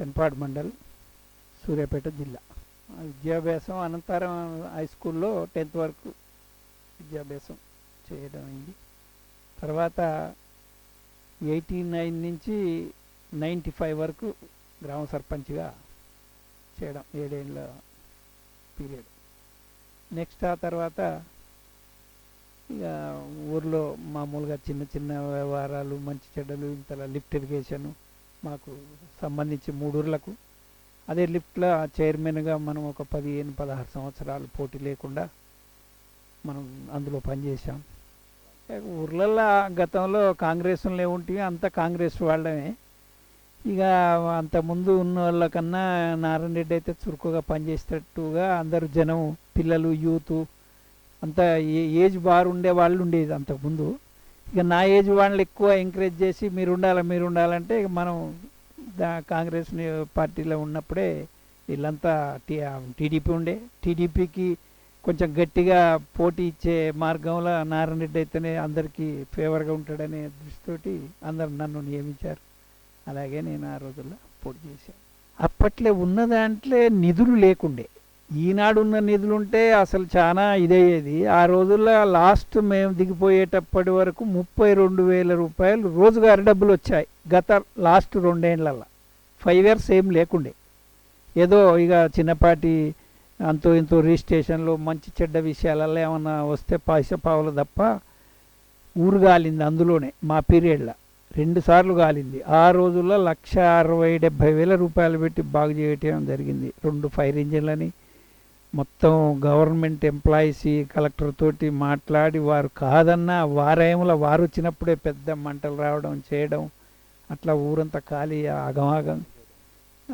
పెన్పాడు మండల్ సూర్యాపేట జిల్లా. విద్యాభ్యాసం అనంతరం హై స్కూల్లో టెన్త్ వరకు విద్యాభ్యాసం చేయడం అయింది. తర్వాత ఎయిటీ నైన్ నుంచి నైంటీ ఫైవ్ వరకు గ్రామ సర్పంచ్గా చేయడం ఏడేళ్ళ పీరియడ్ నెక్స్ట్ ఆ తర్వాత ఇక ఊర్లో మామూలుగా చిన్న చిన్న వ్యవహారాలు మంచి చెడ్డలు ఇంతలా లిఫ్ట్ ఇరిగేషను మాకు సంబంధించి మూడు ఊర్లకు అదే లిఫ్ట్లో చైర్మన్గా మనం ఒక పదిహేను పదహారు సంవత్సరాలు పోటీ లేకుండా మనం అందులో పనిచేసాం ఇక ఊర్లలో గతంలో కాంగ్రెస్లో ఉంటే అంతా కాంగ్రెస్ వాళ్ళమే. ఇక అంత ముందు ఉన్న వాళ్ళకన్నా నారాయణ రెడ్డి అయితే చురుకుగా పనిచేసేటట్టుగా అందరు జనం పిల్లలు యూత్ అంతా ఏ ఏజ్ బార్ ఉండే వాళ్ళు ఉండేది అంతకుముందు ఇక నా ఏజ్ వాళ్ళని ఎక్కువ ఎంకరేజ్ చేసి మీరు ఉండాలి మీరు ఉండాలంటే ఇక మనం కాంగ్రెస్ పార్టీలో ఉన్నప్పుడే వీళ్ళంతా టీ టీడీపీ ఉండే. టీడీపీకి కొంచెం గట్టిగా పోటీ ఇచ్చే మార్గంలో నారాయణ రెడ్డి అయితేనే అందరికీ ఫేవర్గా ఉంటాడనే దృష్టితోటి అందరు నన్ను నియమించారు. అలాగే నేను ఆ రోజుల్లో పోటీ చేశాను. అప్పట్లో ఉన్న దాంట్లో నిధులు లేకుండే. ఈనాడున్న నిధులుంటే నిధులు ఉంటే అసలు చాలా ఇదయ్యేది. ఆ రోజుల్లో లాస్ట్ మేము దిగిపోయేటప్పటి వరకు ముప్పై రెండు వేల రూపాయలు రోజుగారి డబ్బులు వచ్చాయి గత లాస్ట్ రెండేళ్ళలో ఫైవ్ ఇయర్స్ ఏం లేకుండే. ఏదో ఇక చిన్నపాటి అంతో ఇంతో రిజిస్ట్రేషన్లో మంచి చెడ్డ విషయాలలో ఏమన్నా వస్తే పైస పావులు తప్ప ఊరు గాలింది అందులోనే మా పీరియడ్లో. రెండు సార్లు గాలింది. ఆ రోజుల్లో లక్ష అరవై డెబ్భై వేల రూపాయలు పెట్టి బాగు చేయటం జరిగింది. రెండు ఫైర్ ఇంజిన్లని మొత్తం గవర్నమెంట్ ఎంప్లాయీస్ కలెక్టర్ తోటి మాట్లాడి వారు కాదన్నా వారేముల వారు వచ్చినప్పుడే పెద్ద మంటలు రావడం చేయడం అట్లా ఊరంతా ఖాళీ ఆగమాగం.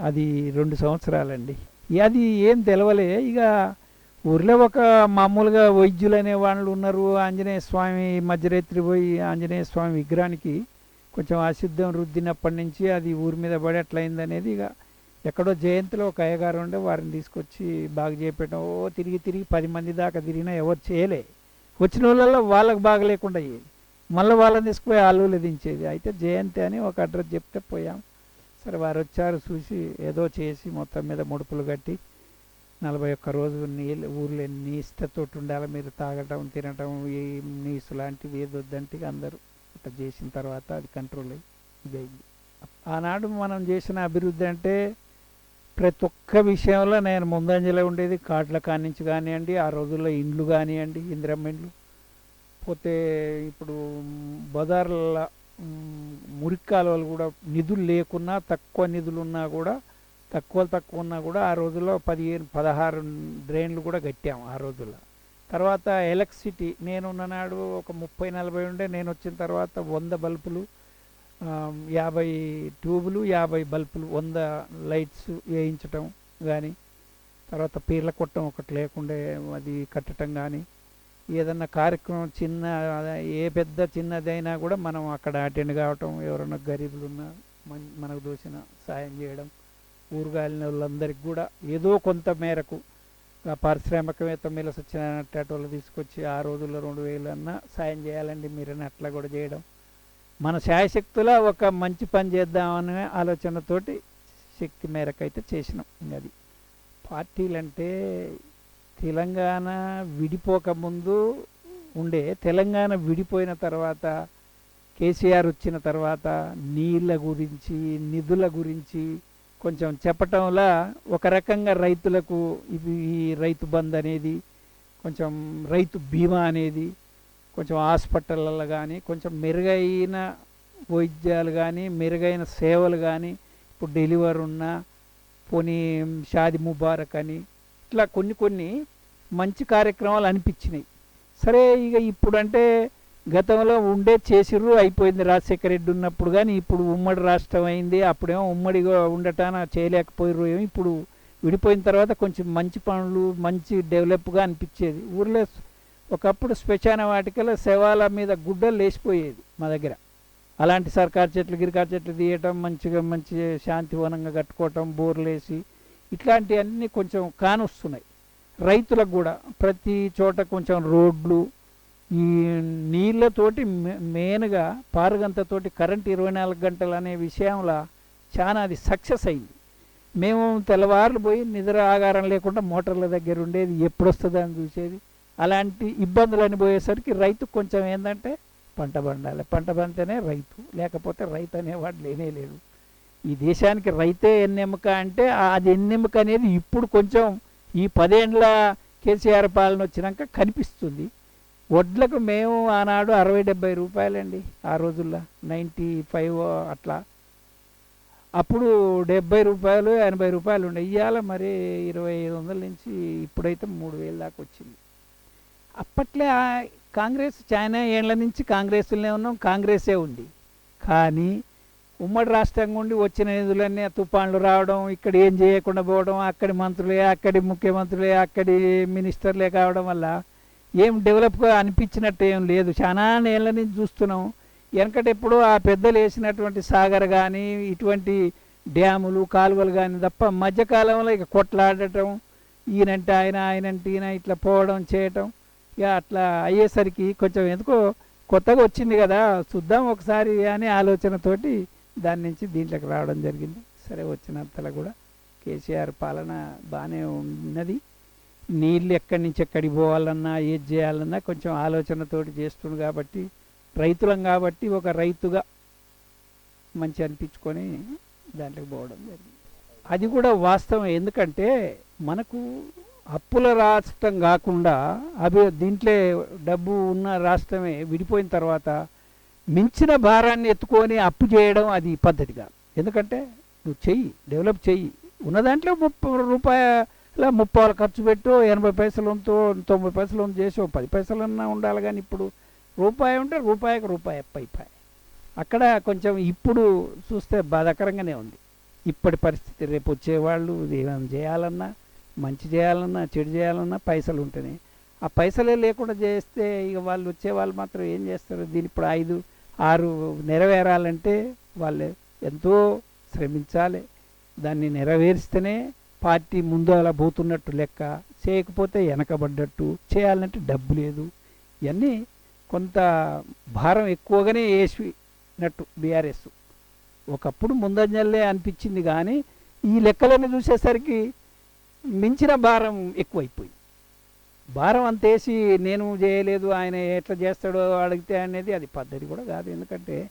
అది రెండు సంవత్సరాలండి. అది ఏం తెలవలే. ఇక ఊర్లో ఒక మామూలుగా వైద్యులు అనే వాళ్ళు ఉన్నారు. ఆంజనేయ స్వామి మధ్యరాత్రి పోయి ఆంజనేయ స్వామి విగ్రహానికి కొంచెం అసిద్ధం రుద్దినప్పటి నుంచి అది ఊరి మీద పడి అట్లయిందనేది ఇక ఎక్కడో జయంతిలో ఒక అయ్యగారు ఉండే వారిని తీసుకొచ్చి బాగా చేపెట్టడం ఓ తిరిగి తిరిగి పది మంది దాకా తిరిగినా ఎవరు చేయలే. వచ్చిన వాళ్ళల్లో వాళ్ళకి బాగా లేకుండా అయ్యేది. మళ్ళీ వాళ్ళని తీసుకుపోయి ఆలువులు దించేది. అయితే జయంతి అని ఒక అడ్రస్ చెప్తే పోయాం. సరే వారు వచ్చారు చూసి ఏదో చేసి మొత్తం మీద ముడుపులు కట్టి నలభై ఒక్క రోజు నీళ్ళు ఊర్లో నీస్తతోటి ఉండాలి మీరు తాగటం తినటం ఈ నీసు లాంటివి ఏదొద్దంటే అందరూ అట్లా చేసిన తర్వాత అది కంట్రోల్ అయ్యి ఇదైంది ఆనాడు మనం చేసిన అభివృద్ధి అంటే ప్రతి ఒక్క విషయంలో నేను ముందంజలో ఉండేది కాట్ల కానించి కానివ్వండి ఆ రోజుల్లో ఇండ్లు కానివ్వండి ఇందిరమ్మ ఇండ్లు. పోతే ఇప్పుడు బజార్ల మురికి కాలువలు కూడా నిధులు లేకున్నా తక్కువ నిధులు ఉన్నా కూడా తక్కువ తక్కువ ఉన్నా కూడా ఆ రోజుల్లో పదిహేను పదహారు డ్రైన్లు కూడా కట్టాము ఆ రోజుల్లో. తర్వాత ఎలక్ట్రిసిటీ నేనున్న నాడు ఒక ముప్పై నలభై ఉండే నేను వచ్చిన తర్వాత వంద బల్బులు యాభై ట్యూబులు యాభై బల్బులు వంద లైట్స్ వేయించటం కానీ తర్వాత పీర్ల కొట్టం ఒకటి లేకుండే అది కట్టడం కానీ ఏదన్నా కార్యక్రమం చిన్న ఏ పెద్ద చిన్నదైనా కూడా మనం అక్కడ అటెండ్ కావటం ఎవరైనా గరీబులు ఉన్నా మన- మనకు దోచిన సాయం చేయడం ఊరుగాలిన వాళ్ళందరికీ కూడా ఏదో కొంత మేరకు పారిశ్రామికవేత్త మీద సత్యనారాయణ వాళ్ళు తీసుకొచ్చి ఆ రోజుల్లో రెండు వేలు అన్నా సాయం చేయాలండి మీరని అట్లా కూడా చేయడం. మన శాయశక్తుల ఒక మంచి పని చేద్దామనే ఆలోచనతోటి శక్తి మేరకు అయితే చేసినాం ఇంకా అది. పార్టీలంటే తెలంగాణ విడిపోకముందు ఉండే తెలంగాణ విడిపోయిన తర్వాత కేసీఆర్ వచ్చిన తర్వాత నీళ్ళ గురించి నిధుల గురించి కొంచెం చెప్పటంలా ఒక రకంగా రైతులకు ఇవి ఈ రైతు బంద్ అనేది కొంచెం రైతు బీమా అనేది కొంచెం హాస్పిటల్లో కానీ కొంచెం మెరుగైన వైద్యాలు కానీ మెరుగైన సేవలు కానీ ఇప్పుడు డెలివరీ ఉన్నా పోనీ షాది ముబారక్ అని ఇట్లా కొన్ని కొన్ని మంచి కార్యక్రమాలు అనిపించినాయి. సరే ఇక ఇప్పుడు అంటే గతంలో ఉండే చేసిర్రు అయిపోయింది రాజశేఖర రెడ్డి ఉన్నప్పుడు కానీ ఇప్పుడు ఉమ్మడి రాష్ట్రం అయింది అప్పుడేమో ఉమ్మడిగా ఉండటాన చేయలేకపోయారు ఏమో ఇప్పుడు విడిపోయిన తర్వాత కొంచెం మంచి పనులు మంచి డెవలప్గా అనిపించేది. ఊర్లో ఒకప్పుడు శ్మశాన వాటికలో శవాల మీద గుడ్డలు లేచిపోయేది మా దగ్గర. అలాంటి సర్కారు చెట్లు గిరికారు చెట్లు తీయటం మంచిగా మంచి శాంతివనంగా కట్టుకోవటం బోర్లేసి ఇట్లాంటివన్నీ కొంచెం కానొస్తున్నాయి. రైతులకు కూడా ప్రతి చోట కొంచెం రోడ్లు ఈ నీళ్ళతోటి మెయిన్గా పారుగంతతోటి కరెంట్ ఇరవై నాలుగు గంటలు అనే విషయంలో చాలా అది సక్సెస్ అయింది. మేము తెల్లవారులు పోయి నిద్ర ఆగారం లేకుండా మోటార్ల దగ్గర ఉండేది ఎప్పుడు వస్తుందని అని చూసేది. అలాంటి ఇబ్బందులు అనిపోయేసరికి రైతు కొంచెం ఏంటంటే పంట పండాలి. పంట పండితేనే రైతు లేకపోతే రైతు అనేవాడు లేనే లేడు. ఈ దేశానికి రైతే ఎన్నెముక అంటే అది ఎన్నెముక అనేది ఇప్పుడు కొంచెం ఈ పదేండ్ల కేసీఆర్ పాలన వచ్చినాక కనిపిస్తుంది. వడ్లకు మేము ఆనాడు అరవై డెబ్బై రూపాయలండి ఆ రోజుల్లో నైంటీ ఫైవ్ అట్లా. అప్పుడు డెబ్బై రూపాయలు ఎనభై రూపాయలు ఉండే. ఇవాళ మరి ఇరవై ఐదు వందల నుంచి ఇప్పుడైతే మూడు వేలు దాకా వచ్చింది. అప్పట్లో కాంగ్రెస్ చాలా ఏళ్ళ నుంచి కాంగ్రెస్లోనే ఉన్నాం కాంగ్రెసే ఉంది. కానీ ఉమ్మడి రాష్ట్రంగా ఉండి వచ్చిన నిధులన్నీ తుఫాన్లు రావడం ఇక్కడ ఏం చేయకుండా పోవడం అక్కడి మంత్రులే అక్కడి ముఖ్యమంత్రులే అక్కడి మినిస్టర్లే కావడం వల్ల ఏం డెవలప్గా అనిపించినట్టు ఏం లేదు. చాలా ఏళ్ళ నుంచి చూస్తున్నాం. వెనకటెప్పుడు ఆ పెద్దలు వేసినటువంటి సాగర్ కానీ ఇటువంటి డ్యాములు కాలువలు కానీ తప్ప మధ్యకాలంలో ఇక కొట్లాడటం ఈయనంటే ఆయన ఆయనంటే ఈయన ఇట్లా పోవడం చేయటం ఇక అట్లా అయ్యేసరికి కొంచెం ఎందుకో కొత్తగా వచ్చింది కదా చూద్దాం ఒకసారి అనే ఆలోచనతోటి దాని నుంచి దీంట్లోకి రావడం జరిగింది. సరే వచ్చినంతలో కూడా కేసీఆర్ పాలన బాగానే ఉన్నది. నీళ్ళు ఎక్కడి నుంచి ఎక్కడికి పోవాలన్నా ఏది చేయాలన్నా కొంచెం ఆలోచనతోటి చేస్తుండు కాబట్టి రైతులం కాబట్టి ఒక రైతుగా మంచి అనిపించుకొని దాంట్లోకి పోవడం జరిగింది. అది కూడా వాస్తవం. ఎందుకంటే మనకు అప్పుల రాష్ట్రం కాకుండా అవి దీంట్లో డబ్బు ఉన్న రాష్ట్రమే విడిపోయిన తర్వాత మించిన భారాన్ని ఎత్తుకొని అప్పు చేయడం అది పద్ధతి కాదు. ఎందుకంటే నువ్వు చెయ్యి డెవలప్ చెయ్యి. ఉన్న దాంట్లో ముప్పై రూపాయల ముప్పై ఖర్చు పెట్టు ఎనభై పైసలు ఉంతో తొంభై పైసలు చేసి ఓ పది పైసలన్నా ఉండాలి కానీ ఇప్పుడు రూపాయి ఉంటే రూపాయికి రూపాయి పైపాయి అక్కడ కొంచెం ఇప్పుడు చూస్తే బాధాకరంగానే ఉంది. ఇప్పటి పరిస్థితి రేపు వచ్చేవాళ్ళు ఏమైనా చేయాలన్నా మంచి చేయాలన్నా చెడు చేయాలన్నా పైసలు ఉంటున్నాయి ఆ పైసలే లేకుండా చేస్తే ఇక వాళ్ళు వచ్చే వాళ్ళు మాత్రం ఏం చేస్తారు? దీని ఇప్పుడు ఐదు ఆరు నెరవేరాలంటే వాళ్ళు ఎంతో శ్రమించాలి. దాన్ని నెరవేరిస్తేనే పార్టీ ముందు అలా పోతున్నట్టు లెక్క చేయకపోతే వెనకబడ్డట్టు చేయాలంటే డబ్బు లేదు. ఇవన్నీ కొంత భారం ఎక్కువగానే వేసినట్టు బీఆర్ఎస్. ఒకప్పుడు ముందంజల్లే అనిపించింది కానీ ఈ లెక్కలన్నీ చూసేసరికి మించిన భారం ఎక్కువైపోయింది. భారం అంతేసి నేను చేయలేదు ఆయన ఎట్లా చేస్తాడో అడిగితే అనేది అది పద్ధతి కూడా కాదు. ఎందుకంటే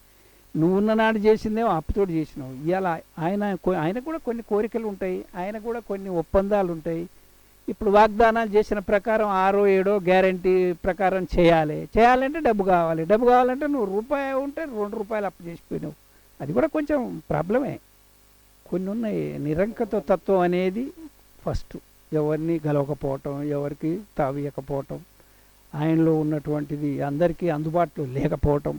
నువ్వు ఉన్ననాడు చేసిందేమో అప్పుతోటి చేసినావు. ఇవాళ ఆయన ఆయన కూడా కొన్ని కోరికలు ఉంటాయి ఆయన కూడా కొన్ని ఒప్పందాలు ఉంటాయి. ఇప్పుడు వాగ్దానాలు చేసిన ప్రకారం ఆరో ఏడో గ్యారంటీ ప్రకారం చేయాలి. చేయాలంటే డబ్బు కావాలి. డబ్బు కావాలంటే నువ్వు రూపాయి ఉంటే రెండు రూపాయలు అప్పు చేసిపోయినావు. అది కూడా కొంచెం ప్రాబ్లమే. కొన్ని ఉన్నాయి నిరంకత తత్వం అనేది ఫస్ట్. ఎవరిని గెలవకపోవటం ఎవరికి తావియకపోవటం ఆయనలో ఉన్నటువంటిది అందరికీ అందుబాటులో లేకపోవటం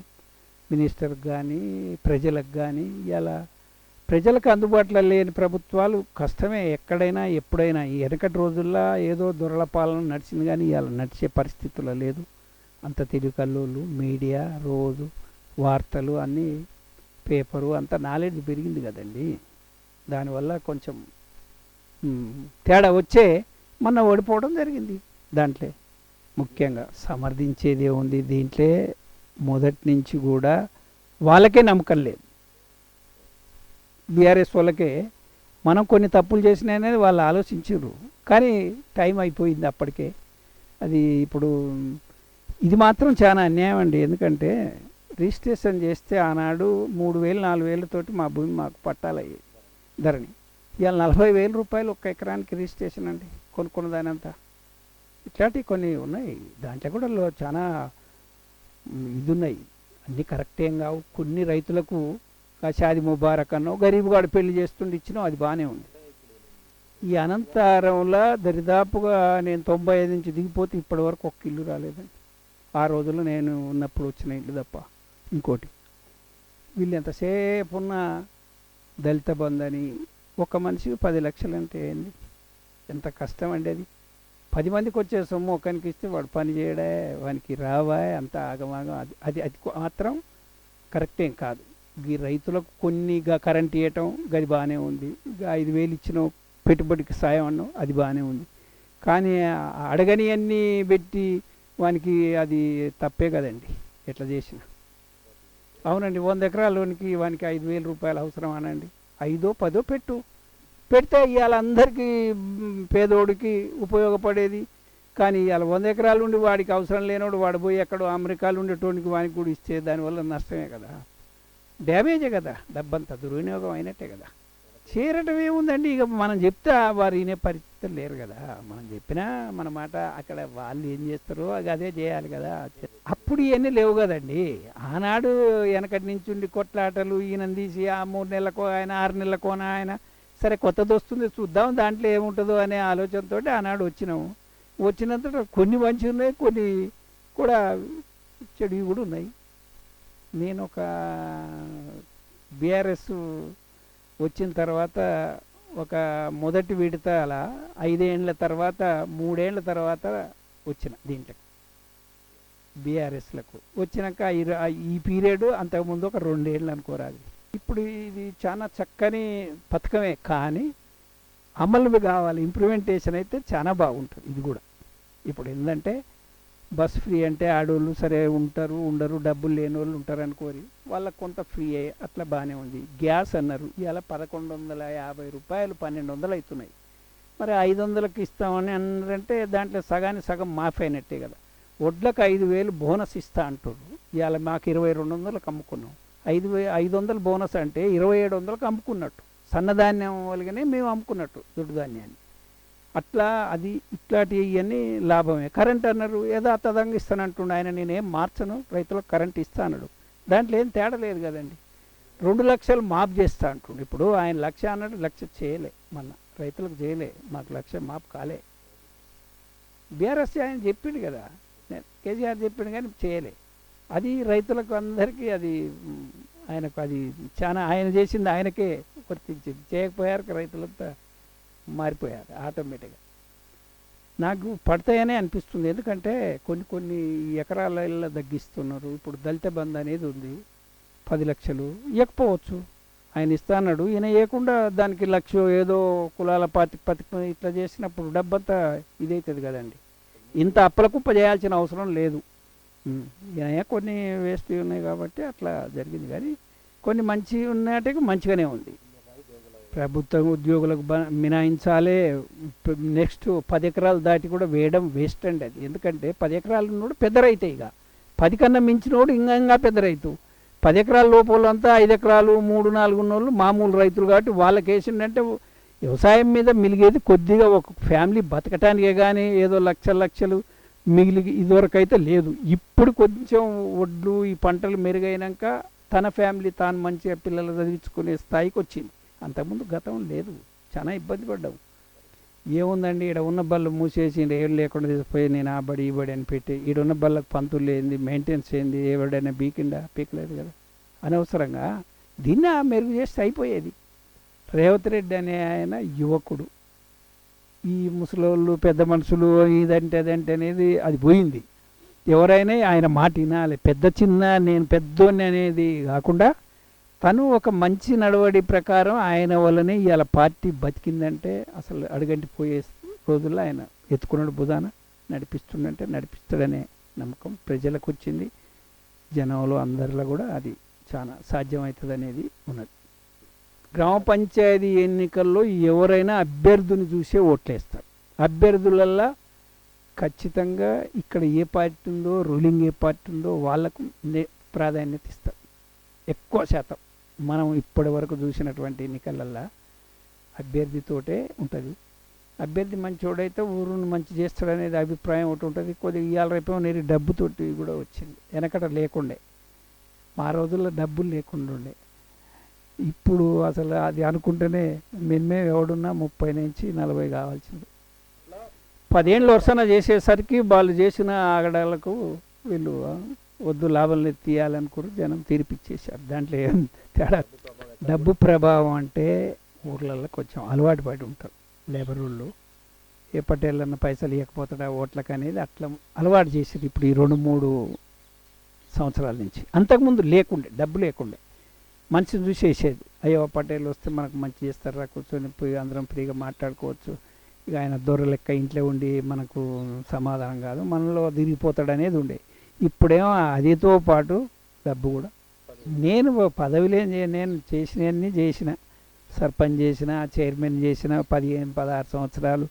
మినిస్టర్కి కానీ ప్రజలకు కానీ ఇలా ప్రజలకు అందుబాటులో లేని ప్రభుత్వాలు కష్టమే ఎక్కడైనా ఎప్పుడైనా. ఈ వెనకటి రోజుల్లో ఏదో దురలపాలన నడిచింది కానీ ఇవాళ నడిచే పరిస్థితుల్లో లేదు. అంత తిరుగుకల్లోళ్ళు మీడియా రోజు వార్తలు అన్నీ పేపరు అంత నాలెడ్జ్ పెరిగింది కదండి. దానివల్ల కొంచెం తేడా వచ్చే మొన్న ఓడిపోవడం జరిగింది దాంట్లో. ముఖ్యంగా సమర్థించేది ఉంది దీంట్లో మొదటి నుంచి కూడా వాళ్ళకే నమ్మకం లేదు. బీఆర్ఎస్ వాళ్ళకే మనం కొన్ని తప్పులు చేసినా అనేది వాళ్ళు ఆలోచించారు. కానీ టైం అయిపోయింది అప్పటికే. అది ఇప్పుడు ఇది మాత్రం చాలా అన్యాయం అండి. ఎందుకంటే రిజిస్ట్రేషన్ చేస్తే ఆనాడు మూడు వేలు నాలుగు వేలతోటి మా భూమి మాకు పట్టాలయ్యేది ధరని. ఇవాళ నలభై వేల రూపాయలు ఒక్క ఎకరానికి రిజిస్ట్రేషన్ అండి కొనుక్కున్న దాని అంతా ఇట్లాంటివి కొన్ని ఉన్నాయి. దాంట్లో కూడా చాలా ఇది ఉన్నాయి అన్నీ కరెక్ట్ ఏం కావు. కొన్ని రైతులకు ఆ ముబారక్ అన్నో గరీబ్గాడు పెళ్ళి చేస్తుండి ఇచ్చినా అది బాగానే ఉంది. ఈ అనంతరంలో దరిదాపుగా నేను తొంభై ఐదు నుంచి దిగిపోతే ఇప్పటి వరకు ఒక్క ఇల్లు రాలేదండి. ఆ రోజుల్లో నేను ఉన్నప్పుడు వచ్చిన ఇల్లు తప్ప ఇంకోటి. వీళ్ళు ఎంతసేపు ఉన్న దళిత బంధు అని ఒక మనిషికి పది లక్షలు అంటే ఏంది? ఎంత కష్టం అండి అది. పది మందికి వచ్చే సొమ్ము ఒకరికి ఇస్తే వాడు పని చేయడా వానికి రావా అంత ఆగమాగం. అది అది అది మాత్రం కరెక్ట్ ఏం కాదు. ఈ రైతులకు కొన్నిగా కరెంట్ ఇవ్వటం గది బాగానే ఉంది. ఐదు వేలు ఇచ్చిన పెట్టుబడికి సాయం అన్నం అది బాగానే ఉంది. కానీ అడగని అన్నీ పెట్టి వానికి అది తప్పే కదండి. ఎట్లా చేసిన. అవునండి వంద ఎకరాల్లోనికి వానికి ఐదు వేల రూపాయలు అవసరం అనండి ఐదో పదో పెట్టు. పెడితే ఇవాళ అందరికీ పేదోడికి ఉపయోగపడేది. కానీ ఇవాళ వంద ఎకరాలు ఉండి వాడికి అవసరం లేనోడు వాడు పోయి ఎక్కడో అమెరికాలో ఉండేటోనికి వానికి కూడా ఇస్తే దానివల్ల నష్టమే కదా. డ్యామేజే కదా. డబ్బంతా దుర్వినియోగం అయినట్టే కదా. చేరటం ఏముందండి ఇక మనం చెప్తే వారు వినే పరిస్థితులు లేరు కదా. మనం చెప్పినా మన మాట అక్కడ వాళ్ళు ఏం చేస్తారో అది అదే చేయాలి కదా. అప్పుడు ఇవన్నీ లేవు కదండి. ఆనాడు వెనకటి నుంచి ఉండి కొట్లాటలు ఈయన తీసి ఆ మూడు నెలలకో ఆయన ఆరు నెలలకో ఆయన సరే కొత్తది వస్తుంది చూద్దాం దాంట్లో ఏముంటుందో అనే ఆలోచనతో ఆనాడు వచ్చినాము. వచ్చినంత కొన్ని మంచి ఉన్నాయి కొన్ని కూడా చెడు కూడా ఉన్నాయి. నేను ఒక బీఆర్ఎస్ వచ్చిన తర్వాత ఒక మొదటి విడత అలా ఐదేండ్ల తర్వాత మూడేండ్ల తర్వాత వచ్చిన దీంట్లో. బీఆర్ఎస్లకు వచ్చినాక ఈ పీరియడ్ అంతకుముందు ఒక రెండేళ్ళు అనుకోరాదు. ఇప్పుడు ఇది చాలా చక్కని పథకమే కానీ అమలు కావాలి. ఇంప్లిమెంటేషన్ అయితే చాలా బాగుంటుంది ఇది కూడా. ఇప్పుడు ఏంటంటే బస్ ఫ్రీ అంటే ఆడోళ్ళు సరే ఉంటారు ఉండరు డబ్బులు లేని వాళ్ళు ఉంటారు అనుకోరి వాళ్ళకి కొంత ఫ్రీ అయ్యి అట్లా బాగానే ఉంది. గ్యాస్ అన్నారు. ఇలా పదకొండు వందల యాభై రూపాయలు పన్నెండు వందలు అవుతున్నాయి. మరి ఐదు వందలకి ఇస్తామని అన్నారంటే దాంట్లో సగానికి సగం మాఫీ అయినట్టే కదా. వడ్లకు ఐదు వేలు బోనస్ ఇస్తా అంటారు ఇవాళ మాకు ఇరవై రెండు వందలకు అమ్ముకున్నాం. ఐదు వే ఐదు వందలు బోనస్ అంటే ఇరవై ఏడు వందలకు అమ్ముకున్నట్టు. సన్నధాన్యం వల్లగానే మేము అమ్ముకున్నట్టు దొడ్డు ధాన్యాన్ని అట్లా అది ఇట్లాంటి ఇవన్నీ లాభమే. కరెంట్ అన్నారు యథాతథంగా ఇస్తానంటుండు ఆయన నేనేం మార్చను రైతులకు కరెంట్ ఇస్తా అన్నాడు. దాంట్లో ఏం తేడా లేదు కదండి. రెండు లక్షలు మాఫ్ చేస్తా అంటుండు. ఇప్పుడు ఆయన లక్ష అన్నాడు లక్ష చేయలే మొన్న రైతులకు చేయలే మాకు లక్ష మాఫ్ కాలే. బీఆర్ఎస్ ఆయన చెప్పిండు కదా. నేను కేసీఆర్ చెప్పిండు కానీ చేయలే. అది రైతులకు అందరికీ అది ఆయనకు అది చాలా ఆయన చేసింది ఆయనకే వర్తించింది చేయకపోయారు రైతులంతా. మారిపోయారు ఆటోమేటిక్గా. నాకు పడతాయనే అనిపిస్తుంది. ఎందుకంటే కొన్ని కొన్ని ఎకరాలలో తగ్గిస్తున్నారు. ఇప్పుడు దళిత బంధు అనేది ఉంది. పది లక్షలు ఇవ్వకపోవచ్చు ఆయన ఇస్తా అన్నాడు ఈయన ఇవ్వకుండా దానికి లక్ష ఏదో కులాల పాతి పతి ఇట్లా చేసినప్పుడు డబ్బంతా ఇదవుతుంది కదండి. ఇంత అప్పలకుప్ప చేయాల్సిన అవసరం లేదు. ఈయన కొన్ని వేస్ట్ ఉన్నాయి కాబట్టి అట్లా జరిగింది. కానీ కొన్ని మంచి ఉన్నట్టుగా మంచిగానే ఉంది. ప్రభుత్వ ఉద్యోగులకు మినాయించాలి నెక్స్ట్ పది ఎకరాలు దాటి కూడా వేయడం వేస్ట్ అండి అది. ఎందుకంటే పది ఎకరాలు ఉన్నోడు పెద్ద రైతే ఇక. పది కన్నా మించినోడు ఇంకా ఇంకా పెద్ద రైతు. పది ఎకరాల లోపలంతా ఐదు ఎకరాలు మూడు నాలుగు ఉన్నోళ్ళు మామూలు రైతులు కాబట్టి వాళ్ళకి వేసిందంటే వ్యవసాయం మీద మిలిగేది కొద్దిగా ఒక ఫ్యామిలీ బతకటానికే కానీ ఏదో లక్షల లక్షలు మిగిలి ఇదివరకు అయితే లేదు. ఇప్పుడు కొంచెం వడ్లు ఈ పంటలు మెరుగైనాక తన ఫ్యామిలీ తాను మంచిగా పిల్లలు చదివించుకునే స్థాయికి వచ్చింది. అంతకుముందు గతం లేదు. చాలా ఇబ్బంది పడ్డావు ఏముందండి? ఇక్కడ ఉన్న బళ్ళు మూసేసి ఏం లేకుండా తీసిపోయి నేను ఆ బడి ఈ బడి అని పెట్టి ఈడ ఉన్న బళ్ళకు పంతులు ఏంది మెయింటెనెన్స్ ఏంది ఎవడైనా బీకిండా పీకలేదు కదా. అనవసరంగా దీన్ని ఆ మెరుగు చేస్తే అయిపోయేది. రేవంత్ రెడ్డి అనే ఆయన యువకుడు. ఈ ముసలోళ్ళు పెద్ద మనుషులు ఇదంటే అదంటే అనేది అది పోయింది. ఎవరైనా ఆయన మాట వినాలి. పెద్ద చిన్న నేను పెద్దోని అనేది కాకుండా తను ఒక మంచి నడవడి ప్రకారం ఆయన వల్లనే ఇవాళ పార్టీ బతికిందంటే అసలు అడుగంటి పోయే రోజుల్లో ఆయన ఎత్తుకున్నాడు బుధాన నడిపిస్తుండంటే నడిపిస్తాడనే నమ్మకం ప్రజలకు వచ్చింది జనంలో అందరిలో కూడా అది చాలా సాధ్యమవుతుంది అనేది ఉన్నది. గ్రామ పంచాయతీ ఎన్నికల్లో ఎవరైనా అభ్యర్థిని చూసే ఓట్లేస్తారు. అభ్యర్థులల్లా ఖచ్చితంగా ఇక్కడ ఏ పార్టీ ఉందో రూలింగ్ ఏ పార్టీ ఉందో వాళ్ళకు నే- ప్రాధాన్యత ఇస్తారు. ఎక్కువ శాతం. మనం ఇప్పటి వరకు చూసినటువంటి ఎన్నికలల్లో అభ్యర్థితోటే ఉంటుంది. అభ్యర్థి మంచోడైతే ఊరుని మంచి చేస్తాడనేది అభిప్రాయం ఒకటి ఉంటుంది. కొద్దిగా ఇవాళ రేపేమో నేను డబ్బుతోటి కూడా వచ్చింది. వెనకట లేకుండే. మా రోజుల్లో డబ్బులు లేకుండా ఉండే. ఇప్పుడు అసలు అది అనుకుంటేనే మేమే ఎవడున్నా ముప్పై నుంచి నలభై కావాల్సింది. పదేళ్ళు వరుసన చేసేసరికి వాళ్ళు చేసిన ఆగడాలకు వీళ్ళు వద్దు లాభం తీయాలనుకుని జనం తీర్పిచ్చేసారు దాంట్లో ఏం తేడా? డబ్బు ప్రభావం అంటే ఊర్లలో కొంచెం అలవాటు పడి ఉంటారు లేబర్ ఊళ్ళు ఏ పటేళ్ళన్న పైసలు ఇవ్వకపోతాడా ఓట్లకు అనేది అట్లా అలవాటు చేసారు ఇప్పుడు ఈ రెండు మూడు సంవత్సరాల నుంచి. అంతకుముందు లేకుండే డబ్బు లేకుండే. మంచిని చూసి వేసేది అయ్యో పటేల్ వస్తే మనకు మంచి చేస్తారా? కూర్చొని పోయి అందరం ఫ్రీగా మాట్లాడుకోవచ్చు. ఇక ఆయన దొర లెక్క ఇంట్లో ఉండి మనకు సమాధానం కాదు. మనలో తిరిగిపోతాడు అనేది ఉండే. ఇప్పుడేమో అదితో పాటు డబ్బు కూడా. నేను పదవిలో ఏం చేయ- నేను చేసినవన్నీ చేసిన. సర్పంచ్ చేసిన చైర్మన్ చేసిన పదిహేను పదహారు సంవత్సరాలు.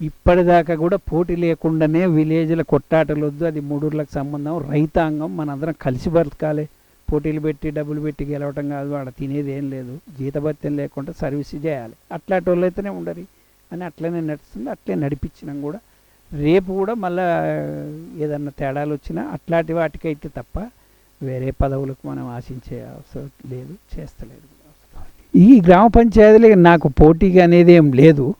ఇప్పటిదాకా కూడా పోటీ లేకుండానే విలేజ్ల కొట్టాటలు వద్దు. అది మూడూర్లకు సంబంధం. రైతాంగం మనందరం కలిసి బ్రతకాలి. పోటీలు పెట్టి డబ్బులు పెట్టి గెలవటం కాదు. వాడ తినేది ఏం లేదు. జీతభత్యం లేకుండా సర్వీస్ చేయాలి. అట్లాంటి వాళ్ళు అయితేనే ఉండరు. అని అట్లనే నడుస్తుంది. అట్లే నడిపించినాం కూడా. రేపు కూడా మళ్ళా ఏదన్నా తేడాలు వచ్చినా అట్లాంటి వాటికైతే తప్ప వేరే పదవులకు మనం ఆశించే అవసరం లేదు చేస్తలేదు. ఈ గ్రామ పంచాయతీలో నాకు పోటీగా అనేది ఏం లేదు.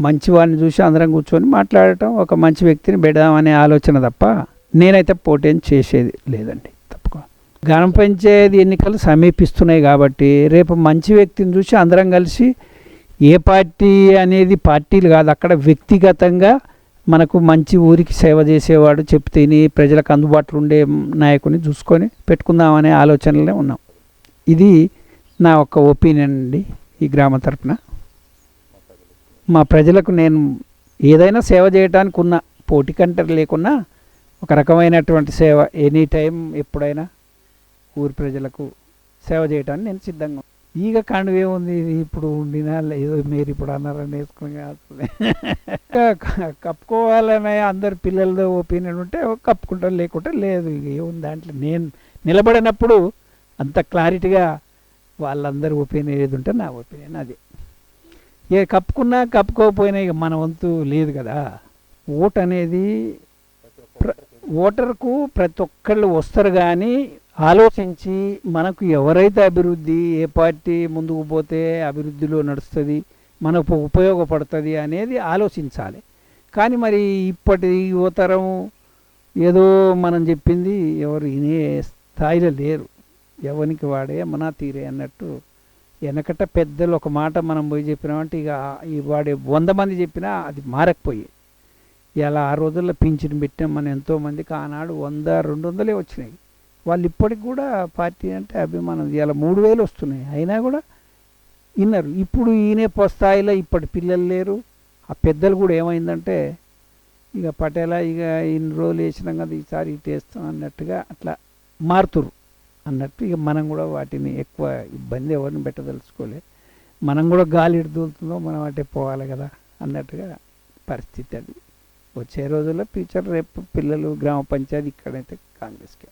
మంచి చూసి అందరం కూర్చొని మాట్లాడటం ఒక మంచి వ్యక్తిని పెడదామనే ఆలోచన తప్ప నేనైతే పోటీ ఏం చేసేది లేదండి తప్పక. గ్రామ పంచాయతీ ఎన్నికలు సమీపిస్తున్నాయి కాబట్టి రేపు మంచి వ్యక్తిని చూసి అందరం కలిసి ఏ పార్టీ అనేది పార్టీలు కాదు అక్కడ వ్యక్తిగతంగా మనకు మంచి ఊరికి సేవ చేసేవాడు చెప్తేని ప్రజలకు అందుబాటులో ఉండే నాయకుని చూసుకొని పెట్టుకుందామనే ఆలోచనలే ఉన్నాం. ఇది నా ఒక్క ఒపీనియన్ అండి ఈ గ్రామ తరఫున మా ప్రజలకు నేను ఏదైనా సేవ చేయడానికి ఉన్న పోటీ కంటే లేకున్నా ఒక రకమైనటువంటి సేవ ఎనీ టైం ఎప్పుడైనా ఊరి ప్రజలకు సేవ చేయడానికి నేను సిద్ధంగా ఈగ కండువ ఏముంది? ఇది ఇప్పుడు ఉండిన ఏదో మీరు ఇప్పుడు అన్నారని వేసుకుని కాదు కప్పుకోవాలనే అందరు పిల్లలతో ఒపీనియన్ ఉంటే కప్పుకుంటాం లేకుంటే లేదు. ఇక ఏముంది దాంట్లో? నేను నిలబడినప్పుడు అంత క్లారిటీగా వాళ్ళందరి ఒపీనియన్ ఏది ఉంటే నా ఒపీనియన్ అది. ఏ కప్పుకున్నా కప్పుకోకపోయినా ఇక మన వంతు లేదు కదా. ఓట్ అనేది ఓటర్కు ప్రతి ఒక్కళ్ళు వస్తారు కానీ ఆలోచించి మనకు ఎవరైతే అభివృద్ధి ఏ పార్టీ ముందుకు పోతే అభివృద్ధిలో నడుస్తుంది మనకు ఉపయోగపడుతుంది అనేది ఆలోచించాలి. కానీ మరి ఇప్పటి యువతరం ఏదో మనం చెప్పింది ఎవరు వినే స్థాయిలో లేరు. ఎవరికి వాడే మన తీరే అన్నట్టు వెనకట పెద్దలు ఒక మాట మనం పోయి చెప్పినామంటే ఇక ఈ వాడే వంద మంది చెప్పినా అది మారకపోయి. ఇలా ఆ రోజుల్లో పింఛన్ పెట్టాం మనం ఎంతోమందికి ఆనాడు వంద రెండు వందలే వచ్చినాయి. వాళ్ళు ఇప్పటికి కూడా పార్టీ అంటే అభిమానం. ఇలా మూడు వేలు వస్తున్నాయి. అయినా కూడా విన్నారు. ఇప్పుడు ఈయనే స్థాయిలో ఇప్పటి పిల్లలు లేరు. ఆ పెద్దలు కూడా ఏమైందంటే ఇక పటేలా ఇక ఇన్ని రోజులు వేసినాం కదా ఈసారి ఇటు వేస్తాం అన్నట్టుగా అట్లా మారుతురు. అన్నట్టు ఇక మనం కూడా వాటిని ఎక్కువ ఇబ్బంది ఎవరిని పెట్టదలుచుకోలే. మనం కూడా గాలి ఎటు దూలుతుందో మనం అంటే పోవాలి కదా అన్నట్టుగా పరిస్థితి అది. వచ్చే రోజుల్లో ఫ్యూచర్ రేపు పిల్లలు గ్రామ పంచాయతీ ఇక్కడైతే కాంగ్రెస్కి.